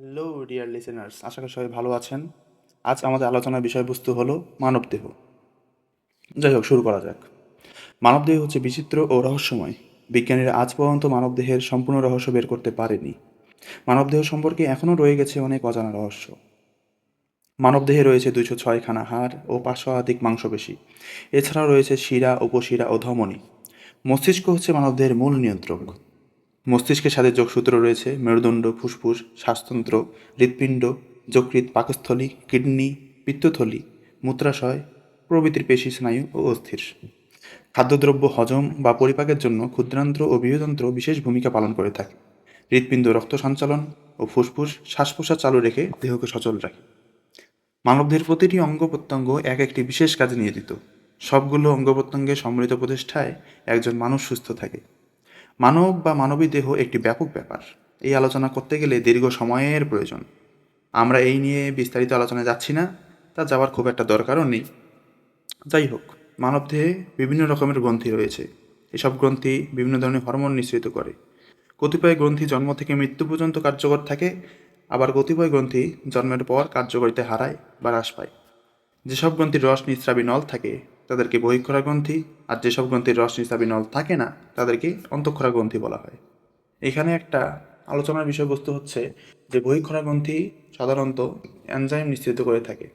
Hello dear listeners আশা করি সবাই ভালো আছেন। আজ আমাদের আলোচনার বিষয়বস্তু হলো মানবদেহ। যাই হোক, শুরু করা যাক। মানবদেহ হচ্ছে বিচিত্র ও রহস্যময়। বিজ্ঞানীরা আজ পর্যন্ত মানবদেহের সম্পূর্ণ রহস্য বের করতে পারেনি। মানবদেহ সম্পর্কে এখনও রয়ে গেছে অনেক অজানা রহস্য। মানবদেহে রয়েছে দুইশো ছয়খানা হাড় ও পাঁচশো শতাধিক মাংসপেশি। এছাড়াও রয়েছে শিরা, উপশিরা ও ধমনী। মস্তিষ্ক হচ্ছে মানবদেহের মূল নিয়ন্ত্রক। মস্তিষ্কের সাথে যোগসূত্র রয়েছে, মেরুদণ্ড, ফুসফুস, শ্বাসতন্ত্র, হৃৎপিণ্ড, যকৃৎ, পাকস্থলী, কিডনি, পিত্তথলি, মূত্রাশয়, প্রভৃতির পেশি, স্নায়ু ও অস্থির। খাদ্যদ্রব্য হজম বা পরিপাকের জন্য ক্ষুদ্রান্ত্র ও বৃহতন্ত্র বিশেষ ভূমিকা পালন করে থাকে। হৃৎপিণ্ড রক্ত সঞ্চালন ও ফুসফুস শ্বাস প্রশ্বাস চালু রেখে দেহকে সচল রাখে। মানবদের প্রতিটি অঙ্গ প্রত্যঙ্গ এক একটি বিশেষ কাজে নিয়োজিত। সবগুলো অঙ্গ প্রত্যঙ্গের সম্মিলিত প্রচেষ্টায় একজন মানুষ সুস্থ থাকে। মানব বা মানবী দেহ একটি ব্যাপক ব্যাপার। এই আলোচনা করতে গেলে দীর্ঘ সময়ের প্রয়োজন। আমরা এই নিয়ে বিস্তারিত আলোচনায় যাচ্ছি না, তা যাওয়ার খুব একটা দরকারও নেই। যাই হোক মানবদেহে বিভিন্ন রকমের গ্রন্থি রয়েছে। এসব গ্রন্থি বিভিন্ন ধরনের হরমোন নিঃসৃত করে। কতিপয় গ্রন্থি জন্ম থেকে মৃত্যু পর্যন্ত কার্যকর থাকে, আবার কতিপয় গ্রন্থি জন্মের পর কার্যকারিতা হারায় বা হ্রাস পায়। যেসব গ্রন্থির রস নিঃস্রাবী নল থাকে তাদেরকে বহিক্ষরা গ্রন্থি আর যেসব গ্রন্থির রস নিঃস্রাবী নল থাকে না, তাদেরকে অন্তঃক্ষরা গ্রন্থি বলা হয়। এখানে একটা আলোচনার বিষয়বস্তু হচ্ছে যে বহিক্ষরা গ্রন্থি সাধারণত এনজাইম নিঃসৃত করে থাকে,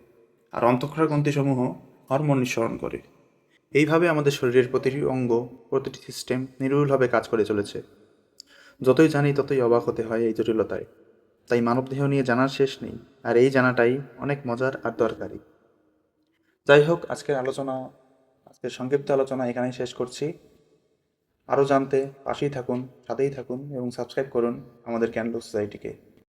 আর অন্তঃক্ষরা গ্রন্থিসমূহ হরমোন নিঃসরণ করে। এইভাবে আমাদের শরীরের প্রতিটি অঙ্গ, প্রতিটি সিস্টেম নির্ভুলভাবে কাজ করে চলেছে। যতই জানি ততই অবাক হতে হয় এই জটিলতায়। তাই মানবদেহ নিয়ে জানার শেষ নেই, আর এই জানাটাই অনেক মজার আর দরকারি। যাই হোক, আজকের আলোচনা আজকের সংক্ষিপ্ত আলোচনা এখানেই শেষ করছি। আরও জানতে পাশেই থাকুন, সাথেই থাকুন এবং সাবস্ক্রাইব করুন আমাদের ক্যান্ডল সোসাইটিকে